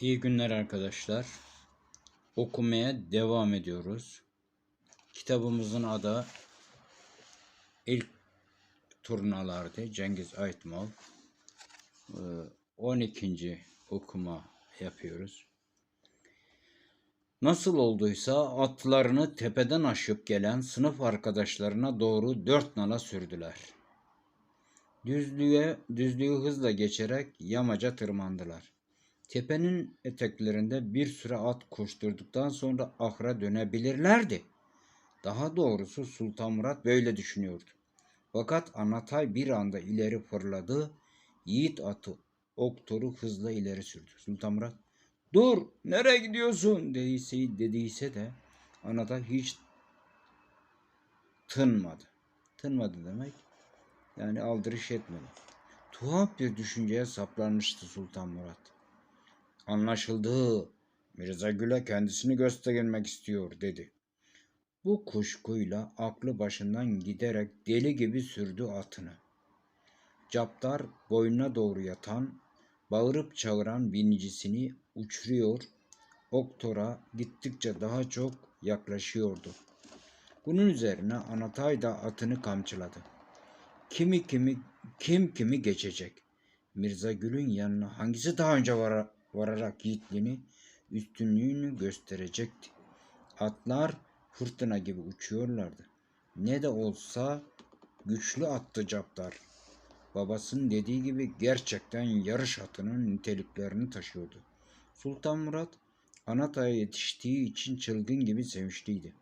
İyi günler arkadaşlar. Okumaya devam ediyoruz. Kitabımızın adı İlk Turnalardı. Cengiz Aytmal. Ee, 12. okuma yapıyoruz. Nasıl olduysa atlarını tepeden aşıp gelen sınıf arkadaşlarına doğru dört nala sürdüler. Düzlüğe, düzlüğü hızla geçerek yamaca tırmandılar. Tepenin eteklerinde bir süre at koşturduktan sonra ahıra dönebilirlerdi. Daha doğrusu Sultan Murat böyle düşünüyordu. Fakat Anatay bir anda ileri fırladı. Yiğit atı oktoru hızla ileri sürdü. Sultan Murat dur nereye gidiyorsun dediyse, dediyse de Anatay hiç tınmadı. Tınmadı demek yani aldırış etmedi. Tuhaf bir düşünceye saplanmıştı Sultan Murat. Anlaşıldı. Mirza Gül'e kendisini göstermek istiyor dedi. Bu kuşkuyla aklı başından giderek deli gibi sürdü atını. Captar boynuna doğru yatan, bağırıp çağıran binicisini uçuruyor, oktora gittikçe daha çok yaklaşıyordu. Bunun üzerine Anatay da atını kamçıladı. Kimi kimi kim kimi geçecek? Mirza Gül'ün yanına hangisi daha önce vara, vararak yiğitliğini, üstünlüğünü gösterecekti. Atlar fırtına gibi uçuyorlardı. Ne de olsa güçlü attı captar. Babasının dediği gibi gerçekten yarış atının niteliklerini taşıyordu. Sultan Murat Anatay'a yetiştiği için çılgın gibi sevinçliydi.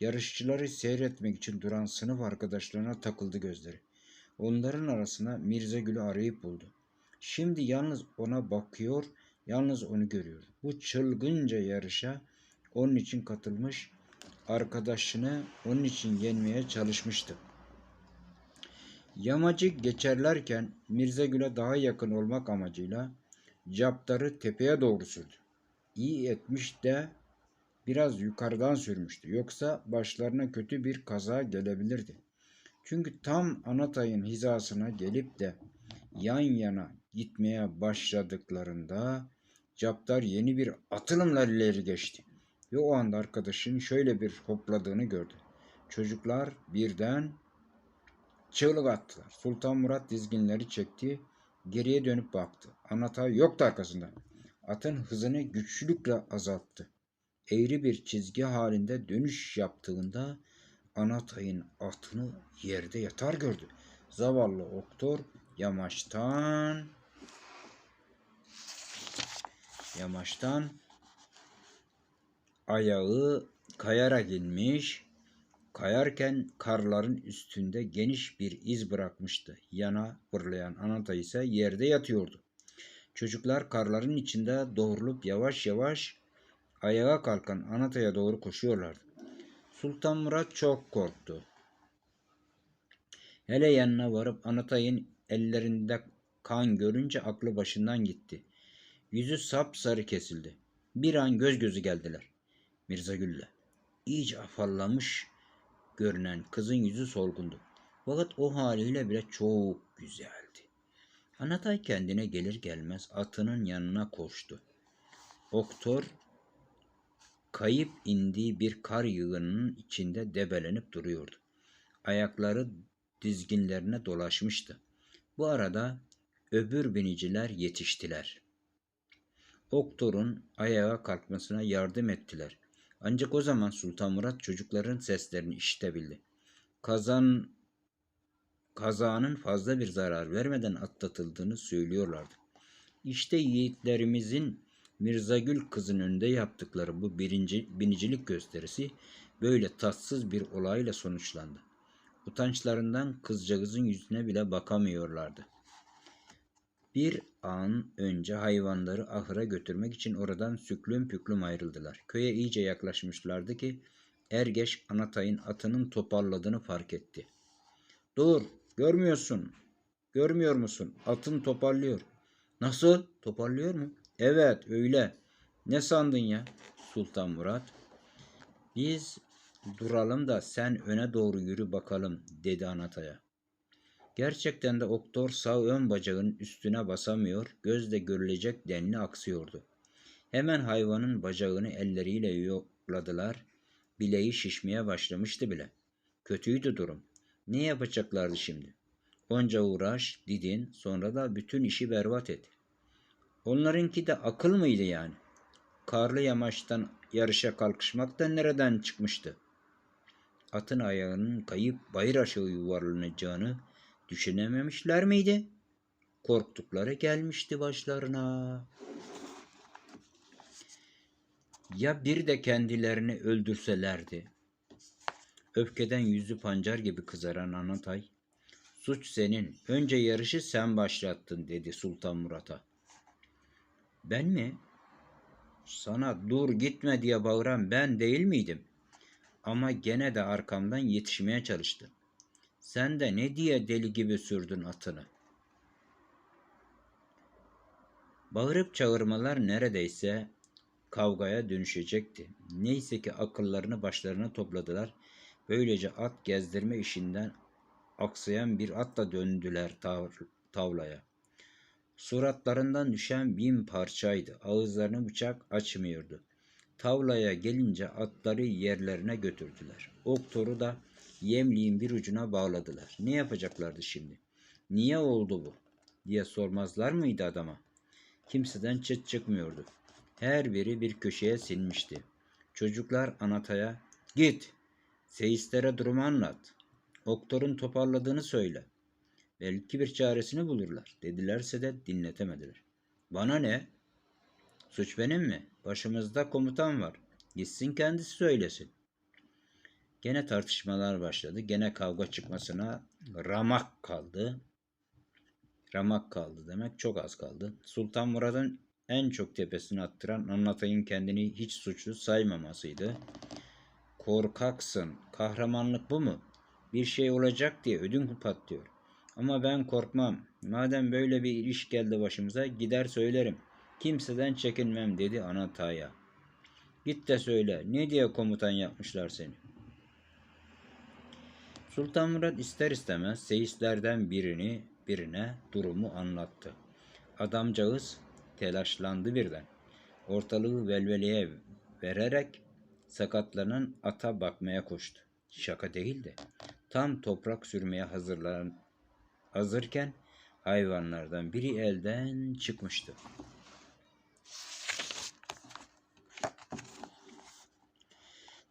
Yarışçıları seyretmek için duran sınıf arkadaşlarına takıldı gözleri. Onların arasına Mirza Gül'ü arayıp buldu. Şimdi yalnız ona bakıyor, yalnız onu görüyordu. Bu çılgınca yarışa onun için katılmış, arkadaşını onun için yenmeye çalışmıştı. Yamacı geçerlerken Mirza Gül'e daha yakın olmak amacıyla captarı tepeye doğru sürdü. İyi etmiş de biraz yukarıdan sürmüştü. Yoksa başlarına kötü bir kaza gelebilirdi. Çünkü tam Anatay'ın hizasına gelip de yan yana gitmeye başladıklarında Captar yeni bir atılımla ileri geçti. Ve o anda arkadaşının şöyle bir hopladığını gördü. Çocuklar birden çığlık attılar. Sultan Murat dizginleri çekti. Geriye dönüp baktı. Anatay yoktu arkasında. Atın hızını güçlükle azalttı. Eğri bir çizgi halinde dönüş yaptığında Anatay'ın atını yerde yatar gördü. Zavallı oktor yamaçtan yamaçtan ayağı kayarak inmiş. Kayarken karların üstünde geniş bir iz bırakmıştı. Yana fırlayan Anatay ise yerde yatıyordu. Çocuklar karların içinde doğrulup yavaş yavaş ayağa kalkan Anatay'a doğru koşuyorlardı. Sultan Murat çok korktu. Hele yanına varıp Anatay'ın ellerinde kan görünce aklı başından gitti. Yüzü sapsarı kesildi. Bir an göz gözü geldiler. Mirza Gül'le. İyice afallamış görünen kızın yüzü solgundu. Fakat o haliyle bile çok güzeldi. Anatay kendine gelir gelmez atının yanına koştu. Oktor kayıp indiği bir kar yığınının içinde debelenip duruyordu. Ayakları dizginlerine dolaşmıştı. Bu arada öbür biniciler yetiştiler. Oktor'un ayağa kalkmasına yardım ettiler. Ancak o zaman Sultan Murat çocukların seslerini işitebildi. Kazan kazanın fazla bir zarar vermeden atlatıldığını söylüyorlardı. İşte yiğitlerimizin Mirzagül kızın önünde yaptıkları bu birinci binicilik gösterisi böyle tatsız bir olayla sonuçlandı. Utançlarından kızcağızın yüzüne bile bakamıyorlardı. Bir an önce hayvanları ahıra götürmek için oradan süklüm püklüm ayrıldılar. Köye iyice yaklaşmışlardı ki Ergeç Anatay'ın atının toparladığını fark etti. Dur, görmüyorsun. Görmüyor musun? Atın toparlıyor. Nasıl? Toparlıyor mu? Evet, öyle. Ne sandın ya? Sultan Murat. Biz duralım da sen öne doğru yürü bakalım dedi Anatay'a. Gerçekten de oktor sağ ön bacağının üstüne basamıyor, gözle görülecek denli aksıyordu. Hemen hayvanın bacağını elleriyle yokladılar. Bileği şişmeye başlamıştı bile. Kötüydü durum. Ne yapacaklardı şimdi? Onca uğraş, didin, sonra da bütün işi berbat et. Onlarınki de akıl mıydı yani? Karlı yamaçtan yarışa kalkışmak da nereden çıkmıştı? Atın ayağının kayıp bayır aşağı yuvarlanacağını düşünememişler miydi? Korktukları gelmişti başlarına. Ya bir de kendilerini öldürselerdi? Öfkeden yüzü pancar gibi kızaran Anatay, suç senin, önce yarışı sen başlattın dedi Sultan Murat'a. Ben mi? Sana dur gitme diye bağıran ben değil miydim? Ama gene de arkamdan yetişmeye çalıştı. Sen de ne diye deli gibi sürdün atını? Bağırıp çağırmalar neredeyse kavgaya dönüşecekti. Neyse ki akıllarını başlarına topladılar. Böylece at gezdirme işinden aksayan bir atla döndüler tav- tavlaya. Suratlarından düşen bin parçaydı. Ağızlarını bıçak açmıyordu. Tavlaya gelince atları yerlerine götürdüler. Oktoru da yemliğin bir ucuna bağladılar. Ne yapacaklardı şimdi? Niye oldu bu? diye sormazlar mıydı adama? Kimseden çıt çıkmıyordu. Her biri bir köşeye sinmişti. Çocuklar Anatay'a git, seyislere durumu anlat. Oktor'un toparladığını söyle. Belki bir çaresini bulurlar. Dedilerse de dinletemediler. Bana ne? Suç benim mi? Başımızda komutan var. Gitsin kendisi söylesin. Gene tartışmalar başladı. Gene kavga çıkmasına ramak kaldı. Ramak kaldı demek çok az kaldı. Sultan Murad'ın en çok tepesine attıran Anlatay'ın kendini hiç suçlu saymamasıydı. Korkaksın, kahramanlık bu mu? Bir şey olacak diye ödün patlıyor. Ama ben korkmam. Madem böyle bir iş geldi başımıza gider söylerim. Kimseden çekinmem dedi Anatay'a. Git de söyle ne diye komutan yapmışlar seni. Sultan Murat ister istemez seyislerden birini birine durumu anlattı. Adamcağız telaşlandı birden. Ortalığı velveleye vererek sakatlanan ata bakmaya koştu. Şaka değildi. Tam toprak sürmeye hazırlan hazırken hayvanlardan biri elden çıkmıştı.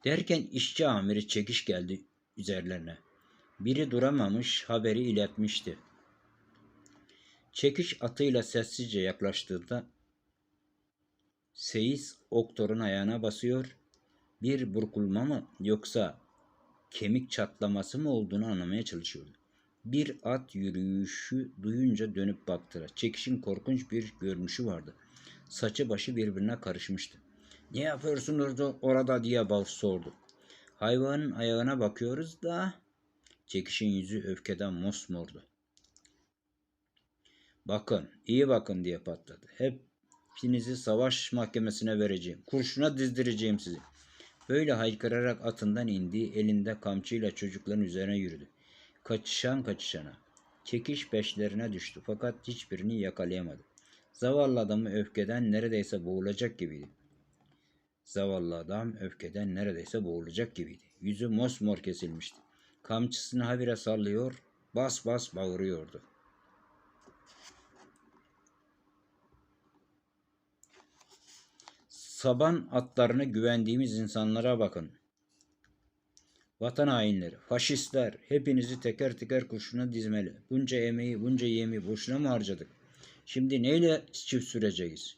Derken işçi amiri çekiş geldi üzerlerine. Biri duramamış haberi iletmişti. Çekiş atıyla sessizce yaklaştığında Seyis oktorun ayağına basıyor. Bir burkulma mı yoksa kemik çatlaması mı olduğunu anlamaya çalışıyordu. Bir at yürüyüşü duyunca dönüp baktılar. Çekişin korkunç bir görünüşü vardı. Saçı başı birbirine karışmıştı. Ne yapıyorsunuz da orada diye bav sordu. Hayvanın ayağına bakıyoruz da çekişin yüzü öfkeden mosmordu. Bakın, iyi bakın diye patladı. Hepinizi savaş mahkemesine vereceğim. Kurşuna dizdireceğim sizi. Böyle haykırarak atından indi, elinde kamçıyla çocukların üzerine yürüdü. Kaçışan kaçışana. Çekiş peşlerine düştü fakat hiçbirini yakalayamadı. Zavallı adamı öfkeden neredeyse boğulacak gibiydi. Zavallı adam öfkeden neredeyse boğulacak gibiydi. Yüzü mosmor kesilmişti. Kamçısını habire sallıyor, bas bas bağırıyordu. Saban atlarına güvendiğimiz insanlara bakın. Vatan hainleri, faşistler, hepinizi teker teker kurşuna dizmeli. Bunca emeği, bunca yemi boşuna mı harcadık? Şimdi neyle çift süreceğiz?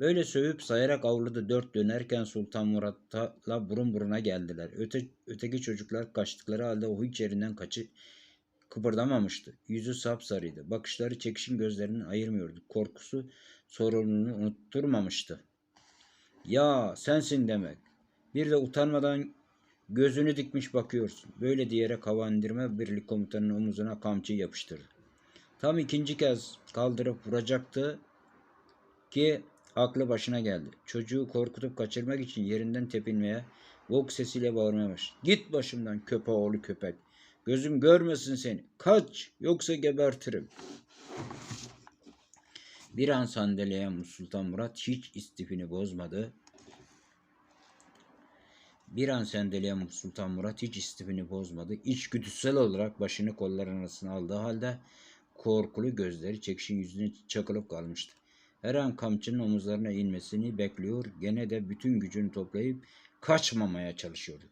Böyle sövüp sayarak avluda dört dönerken Sultan Murat'la burun buruna geldiler. Öte, öteki çocuklar kaçtıkları halde o hiç yerinden kaçı kıpırdamamıştı. Yüzü sapsarıydı. Bakışları çekişin gözlerinden ayırmıyordu. Korkusu sorununu unutturmamıştı. Ya sensin demek. Bir de utanmadan gözünü dikmiş bakıyorsun. Böyle diyerek hava indirme birlik komutanının omuzuna kamçıyı yapıştırdı. Tam ikinci kez kaldırıp vuracaktı ki aklı başına geldi. Çocuğu korkutup kaçırmak için yerinden tepinmeye, vok sesiyle bağırmaya başladı. Git başımdan köpeğoğlu köpek. Gözüm görmesin seni. Kaç yoksa gebertirim. Bir an sandalyeyen Sultan Murat hiç istifini bozmadı. Bir an sendeleyen Sultan Murat hiç istifini bozmadı. İçgüdüsel olarak başını kolların arasına aldığı halde korkulu gözleri çekişin yüzüne çakılıp kalmıştı. Her an kamçının omuzlarına inmesini bekliyor. Gene de bütün gücünü toplayıp kaçmamaya çalışıyordu.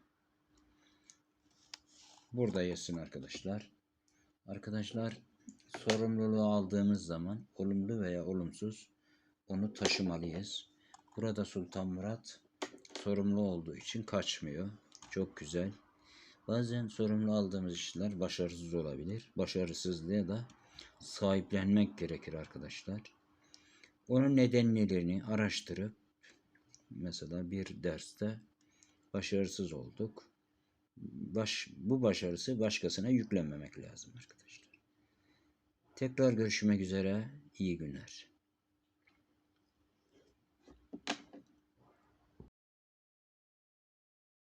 Burada yesin arkadaşlar. Arkadaşlar sorumluluğu aldığımız zaman olumlu veya olumsuz onu taşımalıyız. Burada Sultan Murat sorumlu olduğu için kaçmıyor. Çok güzel. Bazen sorumlu aldığımız işler başarısız olabilir. Başarısızlığa da sahiplenmek gerekir arkadaşlar. Onun nedenlerini araştırıp mesela bir derste başarısız olduk. Baş, bu başarısı başkasına yüklenmemek lazım arkadaşlar. Tekrar görüşmek üzere. İyi günler.